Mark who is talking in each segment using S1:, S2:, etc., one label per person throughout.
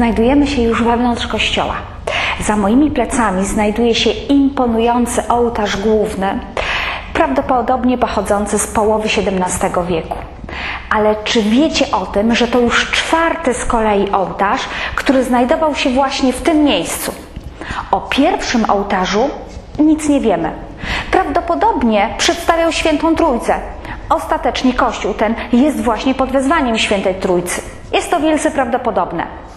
S1: Znajdujemy się już wewnątrz kościoła. Za moimi plecami znajduje się imponujący ołtarz główny, prawdopodobnie pochodzący z połowy XVII wieku. Ale czy wiecie o tym, że to już czwarty z kolei ołtarz, który znajdował się właśnie w tym miejscu? O pierwszym ołtarzu nic nie wiemy. Prawdopodobnie przedstawiał Świętą Trójcę. Ostatecznie Kościół ten jest właśnie pod wezwaniem Świętej Trójcy. Jest to wielce prawdopodobne.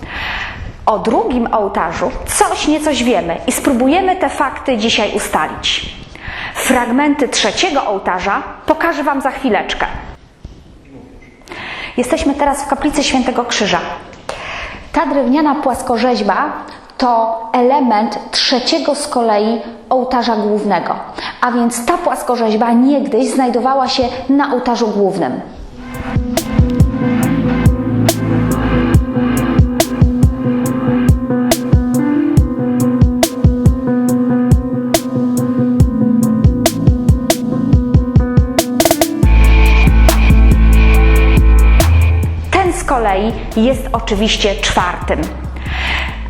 S1: O drugim ołtarzu coś niecoś wiemy i spróbujemy te fakty dzisiaj ustalić. Fragmenty trzeciego ołtarza pokażę Wam za chwileczkę. Jesteśmy teraz w kaplicy Świętego Krzyża. Ta drewniana płaskorzeźba to element trzeciego z kolei ołtarza głównego, a więc ta płaskorzeźba niegdyś znajdowała się na ołtarzu głównym. Jest oczywiście czwartym.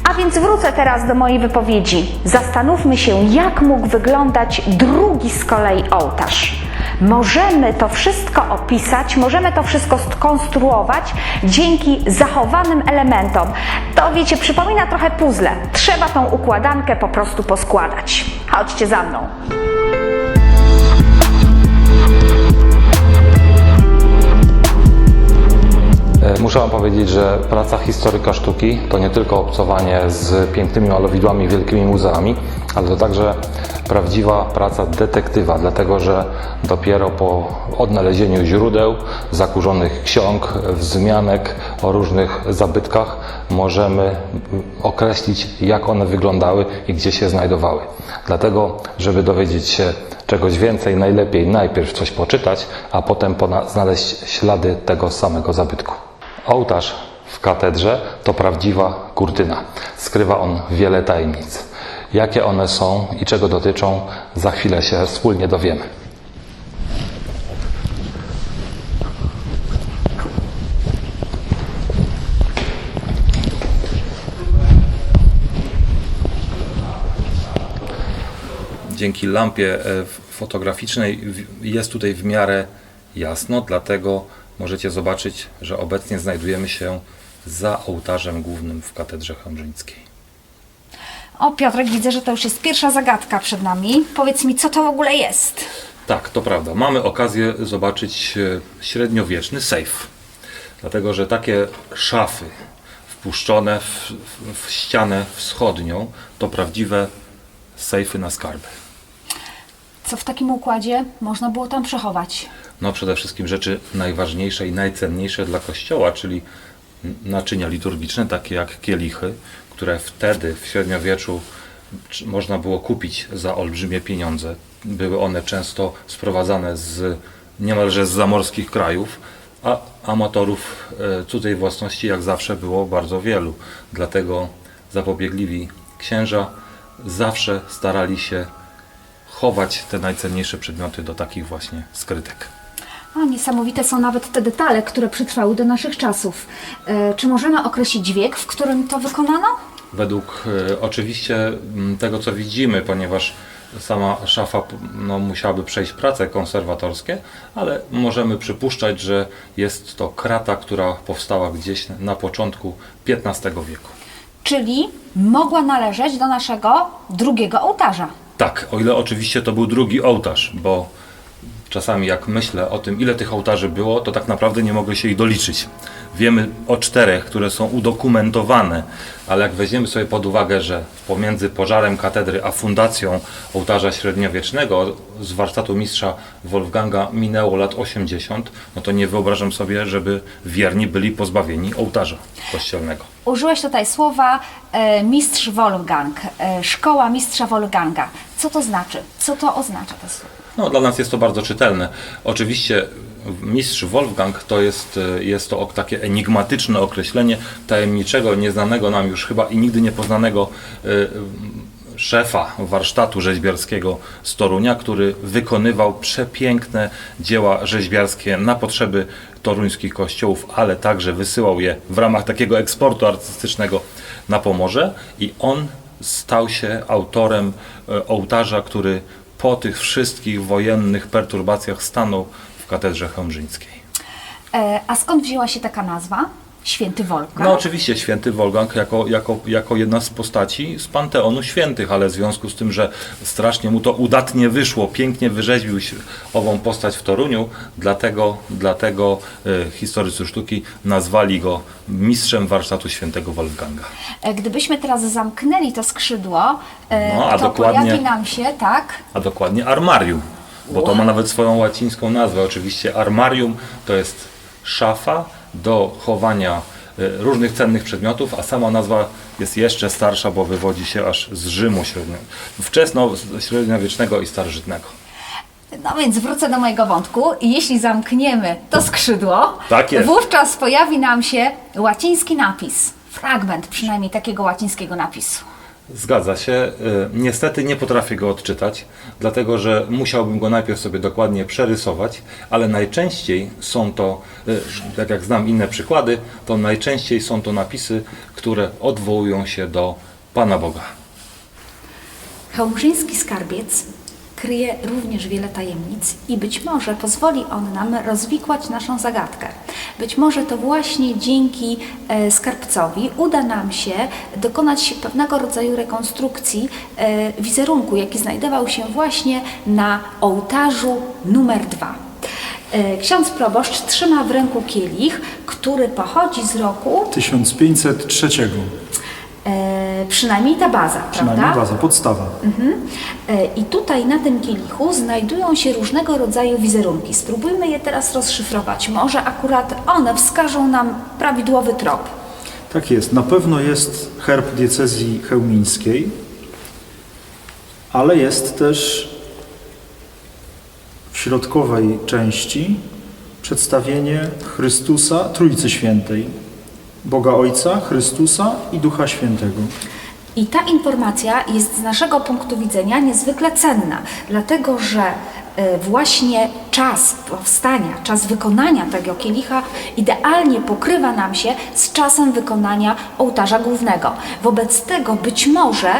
S1: A więc wrócę teraz do mojej wypowiedzi. Zastanówmy się, jak mógł wyglądać drugi z kolei ołtarz. Możemy to wszystko opisać, możemy to wszystko skonstruować dzięki zachowanym elementom. To wiecie, przypomina trochę puzzle. Trzeba tą układankę po prostu poskładać. Chodźcie za mną.
S2: Muszę Wam powiedzieć, że praca historyka sztuki to nie tylko obcowanie z pięknymi malowidłami, wielkimi muzeami, ale to także prawdziwa praca detektywa, dlatego że dopiero po odnalezieniu źródeł, zakurzonych ksiąg, wzmianek o różnych zabytkach możemy określić, jak one wyglądały i gdzie się znajdowały. Dlatego, żeby dowiedzieć się czegoś więcej, najlepiej najpierw coś poczytać, a potem znaleźć ślady tego samego zabytku. Ołtarz w katedrze to prawdziwa kurtyna. Skrywa on wiele tajemnic. Jakie one są i czego dotyczą, za chwilę się wspólnie dowiemy. Dzięki lampie e, fotograficznej jest tutaj w miarę jasno, dlatego możecie zobaczyć, że obecnie znajdujemy się za ołtarzem głównym w katedrze chełmżyńskiej.
S1: O Piotrek, widzę, że to już jest pierwsza zagadka przed nami. Powiedz mi, co to w ogóle jest?
S2: Tak, to prawda. Mamy okazję zobaczyć e, średniowieczny sejf. Dlatego, że takie szafy wpuszczone w, w, w ścianę wschodnią to prawdziwe sejfy na skarby.
S1: Co w takim układzie można było tam przechować?
S2: No przede wszystkim rzeczy najważniejsze i najcenniejsze dla Kościoła, czyli naczynia liturgiczne, takie jak kielichy, które wtedy w średniowieczu można było kupić za olbrzymie pieniądze. Były one często sprowadzane z niemalże z zamorskich krajów, a amatorów e, cudzej własności jak zawsze było bardzo wielu. Dlatego zapobiegliwi księża zawsze starali się chować te najcenniejsze przedmioty do takich właśnie skrytek.
S1: A niesamowite są nawet te detale, które przetrwały do naszych czasów. E, czy możemy określić wiek, w którym to wykonano?
S2: Według e, oczywiście m, tego, co widzimy, ponieważ sama szafa p- no, musiałaby przejść prace konserwatorskie, ale możemy przypuszczać, że jest to krata, która powstała gdzieś na początku XV wieku.
S1: Czyli mogła należeć do naszego drugiego ołtarza.
S2: Tak, o ile oczywiście to był drugi ołtarz, bo czasami jak myślę o tym, ile tych ołtarzy było, to tak naprawdę nie mogę się ich doliczyć. Wiemy o czterech, które są udokumentowane, ale jak weźmiemy sobie pod uwagę, że pomiędzy pożarem katedry a fundacją ołtarza średniowiecznego z warsztatu mistrza Wolfganga minęło lat 80, no to nie wyobrażam sobie, żeby wierni byli pozbawieni ołtarza kościelnego.
S1: Użyłeś tutaj słowa e, mistrz Wolfgang, e, szkoła mistrza Wolfganga. Co to znaczy? Co to oznacza to słowo?
S2: No, dla nas jest to bardzo czytelne. Oczywiście mistrz Wolfgang to jest, e, jest to takie enigmatyczne określenie tajemniczego, nieznanego nam już chyba i nigdy niepoznanego e, szefa warsztatu rzeźbiarskiego z Torunia, który wykonywał przepiękne dzieła rzeźbiarskie na potrzeby toruńskich kościołów, ale także wysyłał je w ramach takiego eksportu artystycznego na Pomorze i on stał się autorem e, ołtarza, który po tych wszystkich wojennych perturbacjach stanął w katedrze chełmżyńskiej.
S1: E, a skąd wzięła się taka nazwa? Święty Wolfgang?
S2: No oczywiście święty Wolfgang jako, jako, jako jedna z postaci z Panteonu Świętych, ale w związku z tym, że strasznie mu to udatnie wyszło, pięknie wyrzeźbił ową postać w Toruniu, dlatego, dlatego e, historycy sztuki nazwali go mistrzem warsztatu świętego Wolfganga.
S1: E, Gdybyśmy teraz zamknęli to skrzydło, e,
S2: No, a
S1: to
S2: dokładnie-
S1: pojawi nam się, tak?
S2: a dokładnie armarium, bo to ma nawet swoją łacińską nazwę. Oczywiście armarium to jest szafa do chowania e, różnych cennych przedmiotów, a sama nazwa jest jeszcze starsza, bo wywodzi się aż z Rzymu średnio, wczesno średniowiecznego i starożytnego.
S1: No więc wrócę do mojego wątku. Jeśli zamkniemy to skrzydło,
S2: Tak
S1: wówczas pojawi nam się łaciński napis. Fragment przynajmniej takiego łacińskiego napisu.
S2: Zgadza się. E, Niestety nie potrafię go odczytać, dlatego że musiałbym go najpierw sobie dokładnie przerysować, ale najczęściej są to, e, tak jak znam inne przykłady, to najczęściej są to napisy, które odwołują się do Pana Boga.
S1: Chełmżyński skarbiec kryje również wiele tajemnic i być może pozwoli on nam rozwikłać naszą zagadkę. Być może to właśnie dzięki e, skarbcowi uda nam się dokonać pewnego rodzaju rekonstrukcji e, wizerunku, jaki znajdował się właśnie na ołtarzu numer dwa. E, Ksiądz proboszcz trzyma w ręku kielich, który pochodzi z roku,
S3: 1503.
S1: e, przynajmniej ta baza,
S3: Przynajmniej
S1: prawda?
S3: baza, podstawa.
S1: E, I tutaj na tym kielichu znajdują się różnego rodzaju wizerunki. Spróbujmy je teraz rozszyfrować. Może akurat one wskażą nam prawidłowy trop.
S3: Tak jest. Na pewno jest herb diecezji chełmińskiej, ale jest też w środkowej części przedstawienie Chrystusa, Trójcy Świętej, Boga Ojca, Chrystusa i Ducha Świętego.
S1: I ta informacja jest z naszego punktu widzenia niezwykle cenna, dlatego że właśnie czas powstania, czas wykonania tego kielicha idealnie pokrywa nam się z czasem wykonania ołtarza głównego. Wobec tego być może e,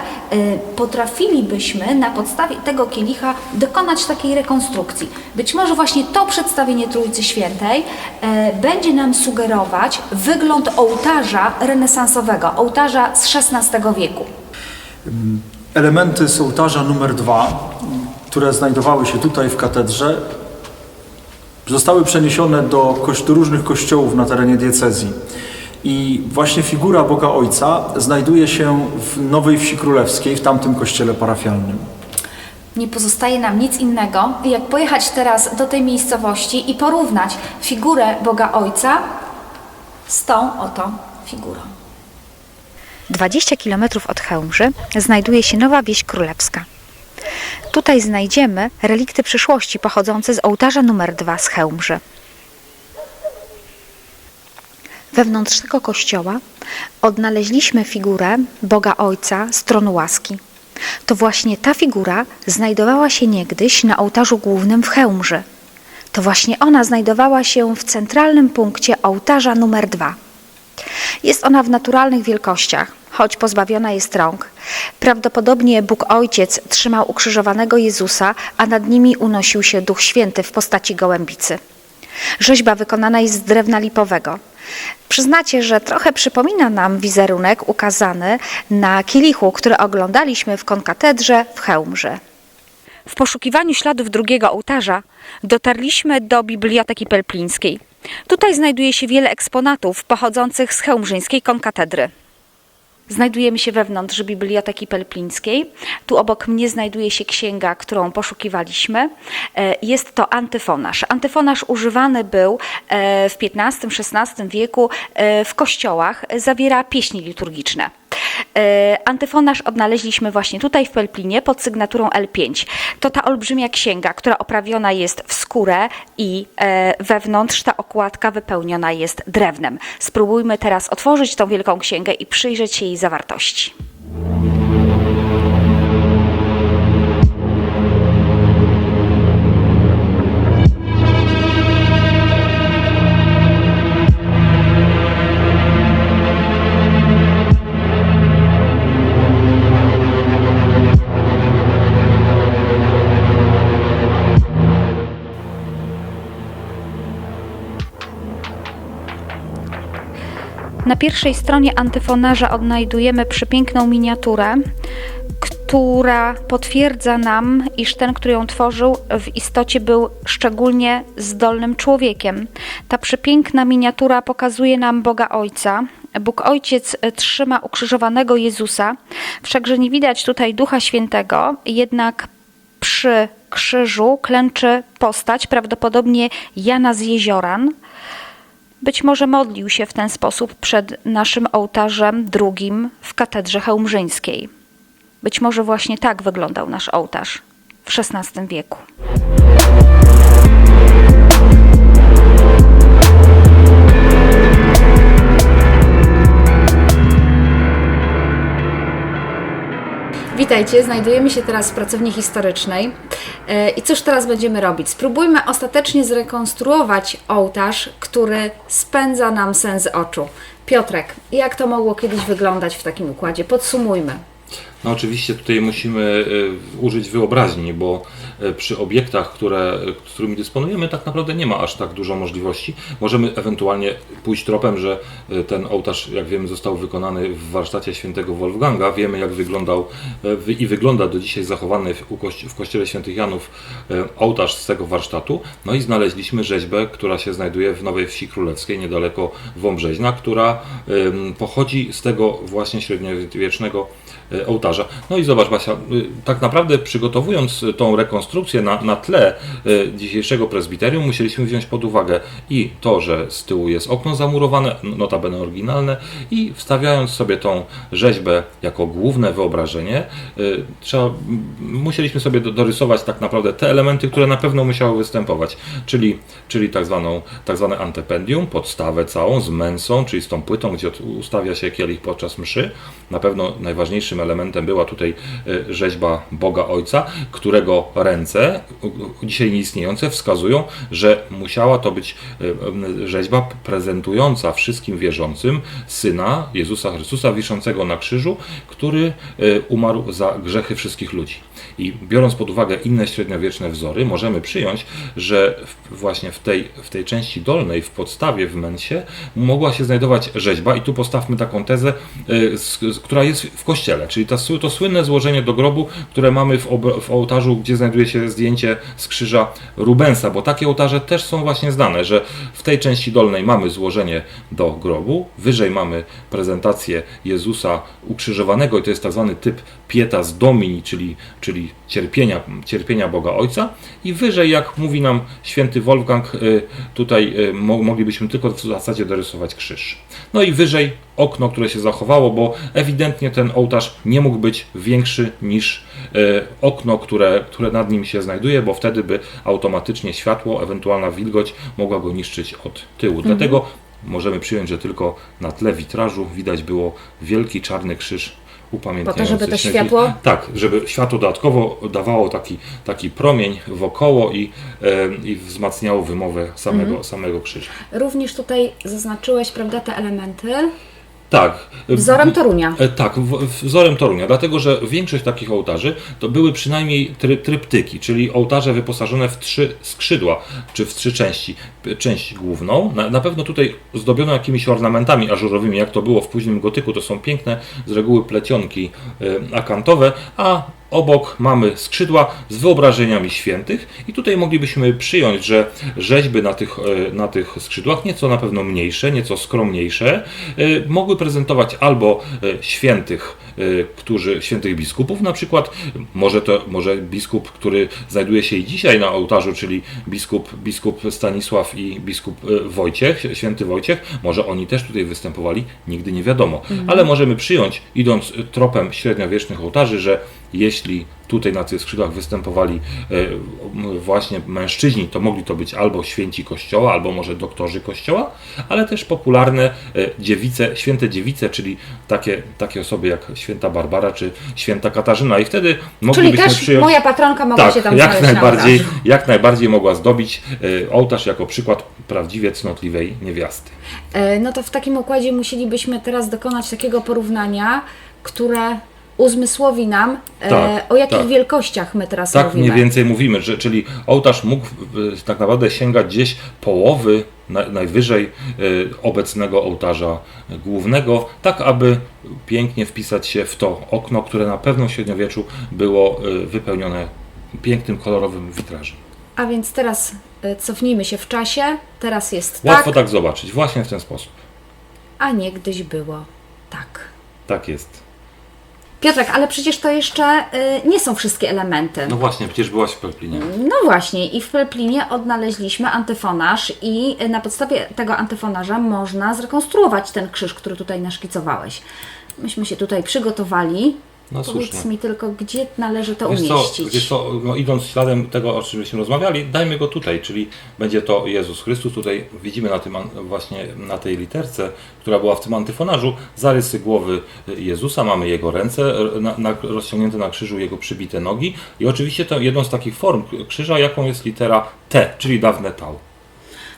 S1: potrafilibyśmy na podstawie tego kielicha dokonać takiej rekonstrukcji. Być może właśnie to przedstawienie Trójcy Świętej e, będzie nam sugerować wygląd ołtarza renesansowego, ołtarza z XVI wieku.
S3: Elementy z ołtarza numer dwa, które znajdowały się tutaj w katedrze, zostały przeniesione do różnych kościołów na terenie diecezji. I właśnie figura Boga Ojca znajduje się w Nowej Wsi Królewskiej, w tamtym kościele parafialnym.
S1: Nie pozostaje nam nic innego, jak pojechać teraz do tej miejscowości i porównać figurę Boga Ojca z tą oto figurą.
S4: 20 km od Chełmży znajduje się Nowa Wieś Królewska. Tutaj znajdziemy relikty przyszłości pochodzące z ołtarza numer 2 z Chełmży. Wewnątrz tego kościoła odnaleźliśmy figurę Boga Ojca z tronu łaski. To właśnie ta figura znajdowała się niegdyś na ołtarzu głównym w Chełmży. To właśnie ona znajdowała się w centralnym punkcie ołtarza numer 2. Jest ona w naturalnych wielkościach, choć pozbawiona jest rąk. Prawdopodobnie Bóg Ojciec trzymał ukrzyżowanego Jezusa, a nad nimi unosił się Duch Święty w postaci gołębicy. Rzeźba wykonana jest z drewna lipowego. Przyznacie, że trochę przypomina nam wizerunek ukazany na kielichu, który oglądaliśmy w konkatedrze w Chełmże. W poszukiwaniu śladów drugiego ołtarza dotarliśmy do Biblioteki Pelplińskiej. Tutaj znajduje się wiele eksponatów pochodzących z chełmżyńskiej konkatedry. Znajdujemy się wewnątrz Biblioteki Pelplińskiej. Tu obok mnie znajduje się księga, którą poszukiwaliśmy. E, Jest to antyfonaż. Antyfonaż używany był e, w XV-XVI wieku e, w kościołach. Zawiera pieśni liturgiczne. E, Antyfonaż odnaleźliśmy właśnie tutaj w Pelplinie pod sygnaturą L5. To ta olbrzymia księga, która oprawiona jest w skórę i e, wewnątrz ta okładka wypełniona jest drewnem. Spróbujmy teraz otworzyć tą wielką księgę i przyjrzeć się jej zawartości. Na pierwszej stronie antyfonarza odnajdujemy przepiękną miniaturę, która potwierdza nam, iż ten, który ją tworzył, w istocie był szczególnie zdolnym człowiekiem. Ta przepiękna miniatura pokazuje nam Boga Ojca. Bóg Ojciec e, trzyma ukrzyżowanego Jezusa, wszakże nie widać tutaj Ducha Świętego, jednak przy krzyżu klęczy postać, prawdopodobnie Jana z Jezioran. Być może modlił się w ten sposób przed naszym ołtarzem drugim w katedrze chełmżyńskiej. Być może właśnie tak wyglądał nasz ołtarz w XVI wieku.
S5: Witajcie, znajdujemy się teraz w pracowni historycznej. E, I cóż teraz będziemy robić? Spróbujmy ostatecznie zrekonstruować ołtarz, który spędza nam sen z oczu. Piotrek, jak to mogło kiedyś wyglądać w takim układzie? Podsumujmy.
S2: No oczywiście tutaj musimy e, użyć wyobraźni, bo przy obiektach, które, e, którymi dysponujemy, tak naprawdę nie ma aż tak dużo możliwości. Możemy ewentualnie pójść tropem, że e, ten ołtarz, jak wiemy, został wykonany w warsztacie świętego Wolfganga. Wiemy, jak wyglądał e, i wygląda do dzisiaj zachowany w, w kościele świętych Janów e, ołtarz z tego warsztatu. No i znaleźliśmy rzeźbę, która się znajduje w Nowej Wsi Królewskiej, niedaleko Wąbrzeźna, która pochodzi z tego właśnie średniowiecznego e, ołtarza. No i zobacz Basia, tak naprawdę przygotowując tą rekonstrukcję na, na tle y, dzisiejszego prezbiterium musieliśmy wziąć pod uwagę i to, że z tyłu jest okno zamurowane, notabene oryginalne i wstawiając sobie tą rzeźbę jako główne wyobrażenie, y, trzeba, musieliśmy sobie do- dorysować tak naprawdę te elementy, które na pewno musiały występować, czyli, czyli tak, zwaną, tak zwane antependium, podstawę całą z mensą, czyli z tą płytą, gdzie ustawia się kielich podczas mszy. Na pewno najważniejszym elementem była tutaj y, rzeźba Boga Ojca, którego ręce, u- dzisiaj nieistniejące, wskazują, że musiała to być y, rzeźba prezentująca wszystkim wierzącym Syna Jezusa Chrystusa wiszącego na krzyżu, który y, umarł za grzechy wszystkich ludzi. I biorąc pod uwagę inne średniowieczne wzory, możemy przyjąć, że właśnie w tej, w tej części dolnej, w podstawie, w mensie, mogła się znajdować rzeźba. I tu postawmy taką tezę, y, która jest w kościele, czyli sły- to słynne złożenie do grobu, które mamy w, ob, w ołtarzu, gdzie znajduje się zdjęcie z krzyża Rubensa, bo takie ołtarze też są właśnie znane, że w tej części dolnej mamy złożenie do grobu, wyżej mamy prezentację Jezusa ukrzyżowanego i to jest tak zwany typ pietas domini, czyli, czyli cierpienia, cierpienia Boga Ojca i wyżej, jak mówi nam święty Wolfgang, y, tutaj y, mo- moglibyśmy tylko w zasadzie dorysować krzyż. No i wyżej okno, które się zachowało, bo ewidentnie ten ołtarz nie mógł być większy niż y, okno, które, które nad nim się znajduje, bo wtedy by automatycznie światło, ewentualna wilgoć mogła go niszczyć od tyłu. Dlatego możemy przyjąć, że tylko na tle witrażu widać było wielki czarny krzyż upamiętniający
S5: Po to, żeby to światło-
S2: Tak, żeby światło dodatkowo dawało taki, taki promień wokoło i, i wzmacniało wymowę samego,
S5: Mhm.
S2: samego krzyża.
S5: Również tutaj zaznaczyłeś, prawda, te elementy
S2: Tak.
S5: wzorem Torunia.
S2: E, Tak, wzorem Torunia, dlatego że większość takich ołtarzy to były przynajmniej try, tryptyki, czyli ołtarze wyposażone w trzy skrzydła, czy w trzy części. Część główną, na, na pewno tutaj zdobiono jakimiś ornamentami ażurowymi, jak to było w późnym gotyku, to są piękne z reguły plecionki e, akantowe, a obok mamy skrzydła z wyobrażeniami świętych i tutaj moglibyśmy przyjąć, że rzeźby na tych, e, na tych skrzydłach, nieco na pewno mniejsze, nieco skromniejsze, e, mogły prezentować albo e, świętych, którzy, świętych biskupów na przykład, może to może biskup, który znajduje się i dzisiaj na ołtarzu, czyli biskup, biskup Stanisław i biskup e, Wojciech, święty Wojciech, może oni też tutaj występowali, nigdy nie wiadomo, ale możemy przyjąć, idąc tropem średniowiecznych ołtarzy, że jeśli tutaj na tych skrzydłach występowali właśnie mężczyźni, to mogli to być albo święci kościoła, albo może doktorzy kościoła, ale też popularne dziewice, święte dziewice, czyli takie, takie osoby jak święta Barbara czy święta Katarzyna. I wtedy
S5: Czyli
S2: moglibyśmy
S5: też
S2: przyjąć.
S5: moja patronka mogła
S2: tak,
S5: się tam
S2: jak najbardziej,
S5: na
S2: jak najbardziej mogła zdobić e, ołtarz jako przykład prawdziwie cnotliwej niewiasty.
S5: E, No to w takim układzie musielibyśmy teraz dokonać takiego porównania, które
S1: uzmysłowi nam, e,
S2: Tak,
S1: o jakich
S2: tak.
S1: wielkościach my teraz
S2: Tak
S1: mówimy.
S2: mniej więcej mówimy, że, czyli ołtarz mógł tak naprawdę sięgać gdzieś połowy na, najwyżej y, obecnego ołtarza głównego, tak aby pięknie wpisać się w to okno, które na pewno w średniowieczu było y, wypełnione pięknym, kolorowym witrażem.
S1: A więc teraz e, cofnijmy się w czasie. Teraz jest
S2: Łatwo
S1: tak,
S2: tak zobaczyć, właśnie w ten sposób.
S1: a niegdyś było tak.
S2: Tak jest.
S1: Piotrek, ale przecież to jeszcze y, nie są wszystkie elementy.
S2: No właśnie, przecież byłaś w Pelplinie.
S1: No właśnie, i w Pelplinie odnaleźliśmy antyfonaż i na podstawie tego antyfonarza można zrekonstruować ten krzyż, który tutaj naszkicowałeś. Myśmy się tutaj przygotowali.
S2: No
S1: Powiedz
S2: słusznie.
S1: mi tylko, gdzie należy to
S2: Wiesz co,
S1: umieścić.
S2: wiesz co, no idąc śladem tego, o czym żeśmy rozmawiali, dajmy go tutaj, czyli będzie to Jezus Chrystus. Tutaj widzimy na tym właśnie na tej literce, która była w tym antyfonarzu, zarysy głowy Jezusa, mamy jego ręce na, na, rozciągnięte na krzyżu, jego przybite nogi i oczywiście to jedną z takich form krzyża, jaką jest litera T, czyli dawne tau.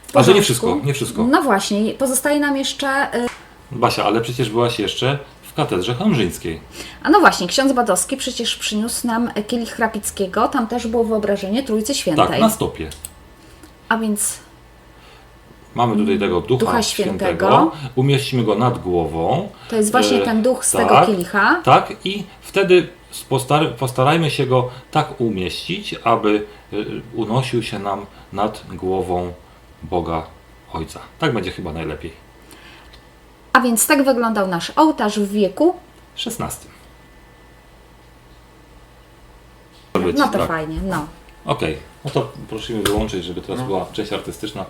S1: W
S2: A że nie wszystko, nie wszystko.
S1: No właśnie, pozostaje nam jeszcze. y,
S2: Basia, ale przecież byłaś jeszcze katedrze chamrzyńskiej.
S1: A no właśnie, ksiądz Badowski przecież przyniósł nam kielich Hrapickiego. Tam też było wyobrażenie Trójcy Świętej.
S2: Tak, na stopie.
S1: A więc
S2: Mamy tutaj tego Ducha,
S1: Ducha
S2: Świętego.
S1: Świętego.
S2: umieścimy go nad głową.
S1: to jest właśnie
S2: E,
S1: ten duch z
S2: tak,
S1: tego kielicha.
S2: Tak, i wtedy postar- postarajmy się go tak umieścić, aby y, unosił się nam nad głową Boga Ojca. Tak będzie chyba najlepiej.
S1: Więc tak wyglądał nasz ołtarz w wieku.
S2: XVI.
S1: No to
S2: tak.
S1: fajnie, no.
S2: Okej, no to prosimy wyłączyć, żeby teraz była część artystyczna.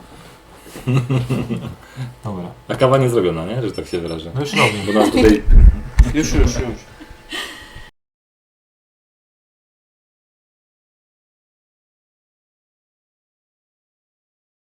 S6: Dobra.
S2: A kawa nie zrobiona, nie? Że tak się wyrażę.
S6: No już robię.
S2: Bo nas tutaj
S6: Już, już, już.